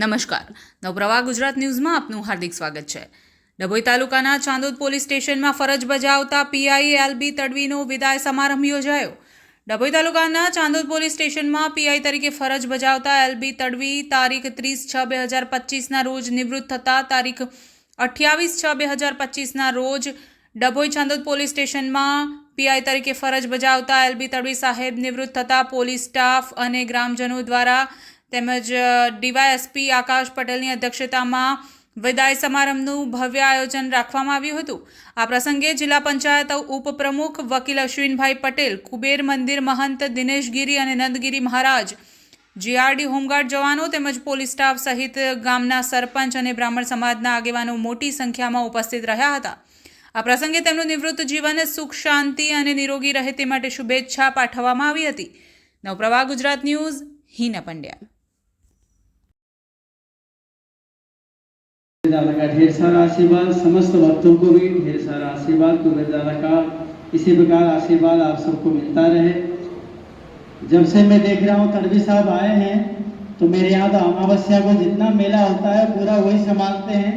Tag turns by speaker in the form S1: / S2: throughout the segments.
S1: નમસ્કાર. નવપ્રવાહ ગુજરાત ન્યૂઝમાં આપનું હાર્દિક સ્વાગત છે. ડભોઈ તાલુકાના ચાંદોદ પોલીસ સ્ટેશનમાં ફરજ બજાવતા પીઆઈ એલબી તડવીનો વિદાય સમારંભ યોજાયો. ડભોઈ તાલુકાના ચાંદોદ પોલીસ સ્ટેશનમાં પીઆઈ તરીકે ફરજ બજાવતા એલબી તડવી તારીખ ત્રીસ છ બે હજાર પચીસના રોજ નિવૃત્ત થતા તારીખ અઠ્યાવીસ છ બે હજાર પચીસના રોજ ડભોઈ ચાંદોદ પોલીસ સ્ટેશનમાં પીઆઈ તરીકે ફરજ બજાવતા એલબી તડવી સાહેબ નિવૃત્ત થતા પોલીસ સ્ટાફ અને ગ્રામજનો દ્વારા તેમજ ડીવાયએસપી આકાશ પટેલની અધ્યક્ષતામાં વિદાય સમારંભનું ભવ્ય આયોજન રાખવામાં આવ્યું હતું. આ પ્રસંગે જિલ્લા પંચાયત ઉપપ્રમુખ વકીલ અશ્વિનભાઈ પટેલ, કુબેર મંદિર મહંત દિનેશગીરી અને નંદગીરી મહારાજ, જીઆરડી હોમગાર્ડ જવાનો તેમજ પોલીસ સ્ટાફ સહિત ગામના સરપંચ અને બ્રાહ્મણ સમાજના આગેવાનો મોટી સંખ્યામાં ઉપસ્થિત રહ્યા હતા. આ પ્રસંગે તેમનું નિવૃત્ત જીવન સુખ, શાંતિ અને નિરોગી રહે તે માટે શુભેચ્છા પાઠવવામાં આવી હતી. નવપ્રવાહ ગુજરાત ન્યૂઝ, હિના પંડ્યા.
S2: दादा का ढेर सारा आशीर्वाद, समस्त भक्तों को भी ढेर सारा आशीर्वाद कुबेर दादा का इसी प्रकार आशीर्वाद आप सबको मिलता रहे। जब से मैं देख रहा हूँ तड़वी साहब आए हैं तो मेरे यहाँ तो अमावस्या को जितना मेला होता है, पूरा वही संभालते हैं।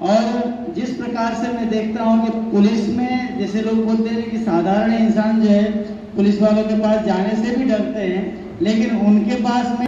S2: और जिस प्रकार से मैं देखता हूँ कि पुलिस में, जैसे लोग बोलते हैं कि साधारण इंसान जो है, पुलिस वालों के पास जाने से भी डरते हैं, लेकिन उनके पास में